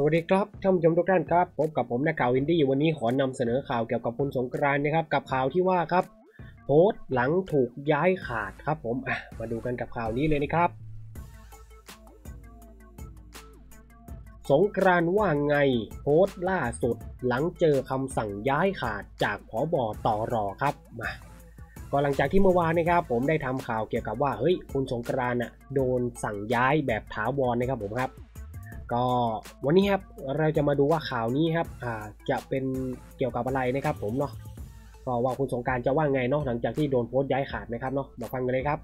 สวัสดีครับท่านผู้ชมทุกท่านครับพบกับผมนักข่าวอินดี้วันนี้ขอนำเสนอข่าวเกี่ยวกับคุณสงกรานนะครับกับข่าวที่ว่าครับโพสต์หลังถูกย้ายขาดครับผมอะมาดูกันกับข่าวนี้เลยนะครับ สงกรานว่าไงโพสต์ล่าสุดหลังเจอคำสั่งย้ายขาดจากผอบอต่อรอครับมาก็หลังจากที่เมื่อวานนะครับ ผมได้ทำข่าวเกี่ยวกับว่าเฮ้ยคุณสงกรานอะโดนสั่งย้ายแบบถาวรนะครับผมครับ ก็วันนี้ครับเราจะมาดูว่าข่าวนี้ครับอ่าจะเป็นเกี่ยวกับอะไรนะครับผมเนาะก็ว่าคุณสงการจะว่าไงเนาะหลังจากที่โดนโพสต์ย้ายขาดนะครับเนาะมาฟังกันเลยครับ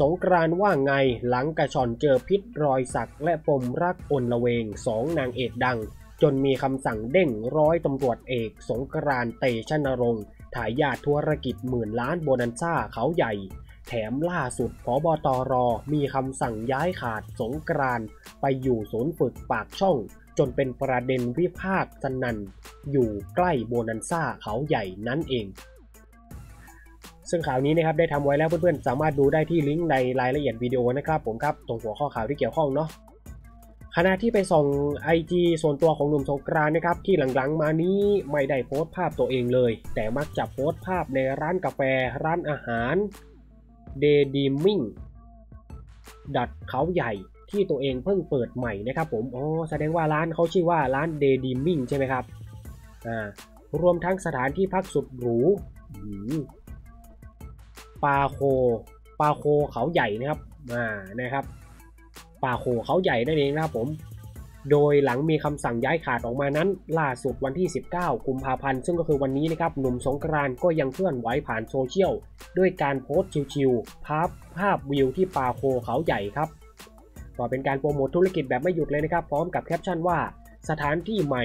สงกรานว่าไงหลังกระชอนเจอพิษรอยสักและปมรักอนละเวงสองนางเอกดัง จนมีคำสั่งเด้งร้อยตำรวจเอก สงกรานเตชะนรงค์ถ่ายญาติธุรกิจหมื่นล้านโบนันซ่าเขาใหญ่ แถมล่าสุดพบตรมีคำสั่งย้ายขาดสงกรานไปอยู่ศูนย์ฝึกปากช่อง จนเป็นประเด็นวิพากษ์สนันอยู่ใกล้โบนันซ่าเขาใหญ่นั่นเอง ซึ่งข่าวนี้นะครับได้ทำไว้แล้วเพื่อนๆ สามารถดูได้ที่ลิงก์ในรายละเอียดวิดีโอนะครับผมครับตรงหัวข้อข่าวที่เกี่ยวข้องเนาะขณะที่ไปส่อง IG ส่วนตัวของหนุ่มสงกรานนะครับ ที่หลังๆมานี้ไม่ได้โพสต์ภาพตัวเองเลย แต่มักจะโพสต์ภาพในร้านกาแฟร้านอาหาร เดดีมิงดัดเขาใหญ่ที่ตัวเองเพิ่งเปิดใหม่นะครับผม อ๋อ แสดงว่าร้านเขาชื่อว่าร้านเดดีมิงใช่ไหมครับ อ่า รวมทั้งสถานที่พักสุดหรูปาโค ปาโคเขาใหญ่นะครับ อ่า นะครับ ปาโคเขาใหญ่นั่นเองนะครับผม โดยหลังมีคำสั่งย้ายขาดออกมานั้น ล่าสุดวันที่ 19 กุมภาพันธ์ ซึ่งก็คือวันนี้นะครับหนุ่มสงกรานก็ยังเคลื่อนไหวผ่านโซเชียล ด้วยการโพสต์ชิวๆภาพภาพวิวที่ป่าโคเขาใหญ่ครับก็เป็นการโปรโมทธุรกิจแบบไม่หยุดเลยนะครับ พร้อมกับแคปชั่นว่า สถานที่ใหม่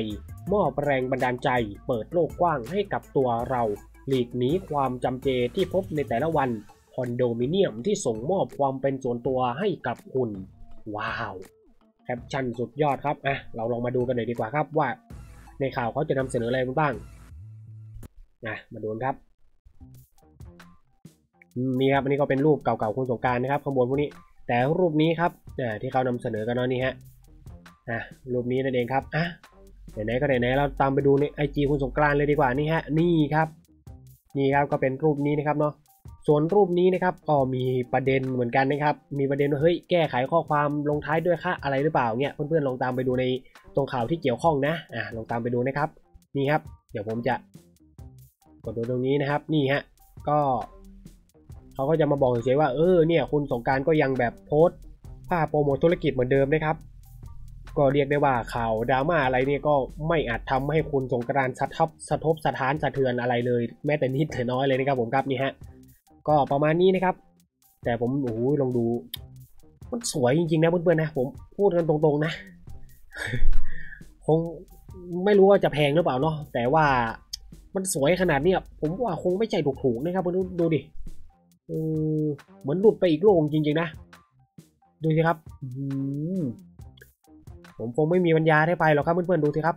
มอบแรงบันดาลใจ เปิดโลกกว้างให้กับตัวเรา หลีกหนีความจำเจที่พบในแต่ละวันคอนโดมิเนียมที่ส่งมอบความเป็นส่วนตัวให้กับคุณ ว้าว แคปชั่นสุดยอดครับอะเราลองมาดูกันหน่อยดีกว่าครับว่าในข่าวเขาจะนำเสนออะไรบ้างนะมาดูครับนี่ครับอันนี้ก็เป็นรูปเก่าๆคุณสงการนะครับข้างบนพวกนี้ แต่รูปนี้ครับที่เขานำเสนอกันเนาะนี่ฮะอะรูปนี้นั่นเองครับอะไหนๆก็ไหนๆเราตามไปดูในไอจีคุณสงกานเลยดีกว่านี่ฮะนี่ครับ นี่ครับก็เป็นรูปนี้นะครับเนาะ ส่วนรูปนี้นะครับก็มีประเด็นเหมือนกันนะครับ มีประเด็นว่าเฮ้ยแก้ไขข้อความลงท้ายด้วยค่าอะไรหรือเปล่าเนี่ยเพื่อนๆลองตามไปดูในตรงข่าวที่เกี่ยวข้องนะอะลองตามไปดูนะครับนี่ครับ เดี๋ยวผมจะกดดูตรงนี้นะครับ นี่ฮะก็เขาก็จะมาบอกเฉยๆว่าเออเนี่ยคุณสงการก็ยังแบบโพสต์ภาพโปรโมทธุรกิจเหมือนเดิมนะครับ ก็เรียกได้ว่าข่าวดราม่าอะไรเนี่ยก็ไม่อาจทำให้คุณสงกรานสะทบสะทบสะท้านสะเทือนอะไรเลย แม้แต่นิดแต่น้อยเลยนะครับผมครับนี่ฮะ ก็ประมาณนี้นะครับ แต่ผมโอ้โหลองดู มันสวยจริงๆนะเพื่อนๆนะผมพูดกันตรงๆนะ คงไม่รู้ว่าจะแพงหรือเปล่าเนาะแต่ว่ามันสวยขนาดนี้ผมว่าคงไม่ใช่ถูกๆนะครับดูดูดิเหมือนหลุดไปอีกโลกจริงๆนะ ดูสิครับผมคงไม่มีปัญญาได้ไปหรอกครับเพื่อนๆดูสิครับ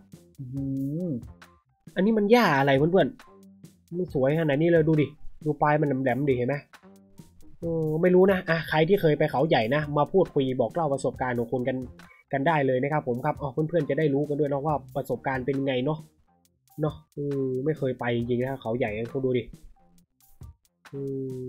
อันนี้มันย่าอะไรเพื่อนๆมันสวยขนาดนี้เลยดูดิ ดูปลายมันแหลมๆดีเห็นไหมเออไม่รู้นะอะใครที่เคยไปเขาใหญ่นะ มาพูดคุยบอกเล่าประสบการณ์ของคุณกันกันได้เลยนะครับผมครับอ๋อเพื่อนๆจะได้รู้กันด้วยเนาะว่าประสบการณ์เป็นไงเนาะเนาะอือไม่เคยไปจริงนะเขาใหญ่คุณดูดิอือ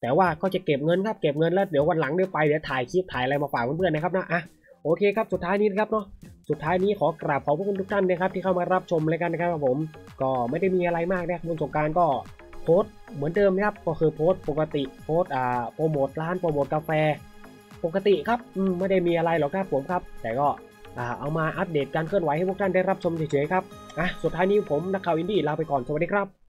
แต่ว่าก็จะเก็บเงินครับเก็บเงินแล้วเดี๋ยววันหลังเดี๋ยวไปเดี๋ยวถ่ายคลิปถ่ายอะไรมาฝากเพื่อนๆนะครับนะอะโอเคครับสุดท้ายนี้นะครับเนาะสุดท้ายนี้ขอกราบขอบพระคุณทุกท่านนะครับที่เข้ามารับชมรายการนะครับผม ก็ไม่ได้มีอะไรมากนะคุณสงการก็ โพสเหมือนเดิมนะครับก็คือโพสปกติโพสอ่าโปรโมทร้านโปรโมทกาแฟ ปกติครับอืมไม่ได้มีอะไรหรอกครับผมครับ แต่ก็อ่าเอามาอัปเดตการเคลื่อนไหวให้พวกท่านได้รับชมเฉยๆครับอะสุดท้ายนี้ผมนักข่าวอินดี้ลาไปก่อนสวัสดีครับ